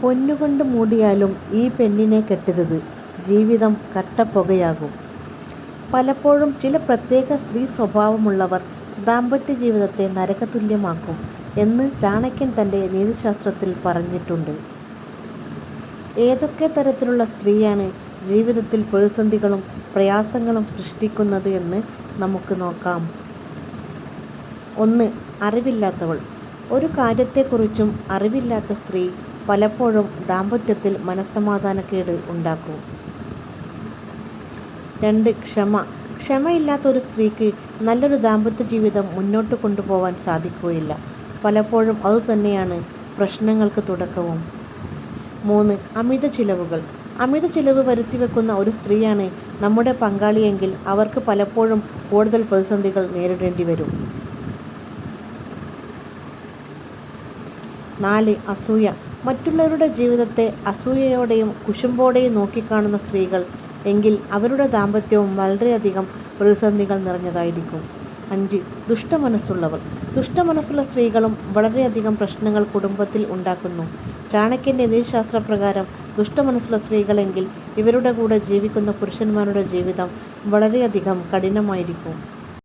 പൊന്നുകൊണ്ട് മൂടിയാലും ഈ പെണ്ണിനെ കെട്ടരുത്, ജീവിതം കട്ടപ്പുകയാകും. പലപ്പോഴും ചില പ്രത്യേക സ്ത്രീ സ്വഭാവമുള്ളവർ ദാമ്പത്യ ജീവിതത്തെ നരകതുല്യമാക്കും എന്ന് ചാണക്യൻ തന്റെ നീതിശാസ്ത്രത്തിൽ പറഞ്ഞിട്ടുണ്ട്. ഏതൊക്കെ തരത്തിലുള്ള സ്ത്രീയാണ് ജീവിതത്തിൽ പ്രതിസന്ധികളും പ്രയാസങ്ങളും സൃഷ്ടിക്കുന്നത് എന്ന് നമുക്ക് നോക്കാം. ഒന്ന്. അറിവില്ലാത്തവൾ. ഒരു കാര്യത്തെക്കുറിച്ചും അറിവില്ലാത്ത സ്ത്രീ പലപ്പോഴും ദാമ്പത്യത്തിൽ മനസ്സമാധാനക്കേട് ഉണ്ടാക്കും. രണ്ട്. ക്ഷമ. ക്ഷമയില്ലാത്ത ഒരു സ്ത്രീക്ക് നല്ലൊരു ദാമ്പത്യ ജീവിതം മുന്നോട്ട് കൊണ്ടുപോകാൻ സാധിക്കുകയില്ല. പലപ്പോഴും അതുതന്നെയാണ് പ്രശ്നങ്ങൾക്ക് തുടക്കവും. മൂന്ന്. അമിത ചിലവുകൾ അമിത ചിലവ് വരുത്തിവെക്കുന്ന ഒരു സ്ത്രീയാണ് നമ്മുടെ പങ്കാളിയെങ്കിൽ അവർക്ക് പലപ്പോഴും കൂടുതൽ പ്രതിസന്ധികൾ നേരിടേണ്ടി വരും നാല്. അസൂയ. മറ്റുള്ളവരുടെ ജീവിതത്തെ അസൂയയോടെയും കുശുമ്പോടെയും നോക്കിക്കാണുന്ന സ്ത്രീകൾ എങ്കിൽ അവരുടെ ദാമ്പത്യവും വളരെയധികം പ്രതിസന്ധികൾ നിറഞ്ഞതായിരിക്കും. അഞ്ച്. ദുഷ്ടമനസ്സുള്ളവർ. ദുഷ്ടമനസ്സുള്ള സ്ത്രീകളും വളരെയധികം പ്രശ്നങ്ങൾ കുടുംബത്തിൽ ഉണ്ടാക്കുന്നു. ചാണക്യന്റെ നീതിശാസ്ത്രപ്രകാരം ദുഷ്ടമനസ്സുള്ള സ്ത്രീകളെങ്കിൽ ഇവരുടെ കൂടെ ജീവിക്കുന്ന പുരുഷന്മാരുടെ ജീവിതം വളരെയധികം കഠിനമായിരിക്കും.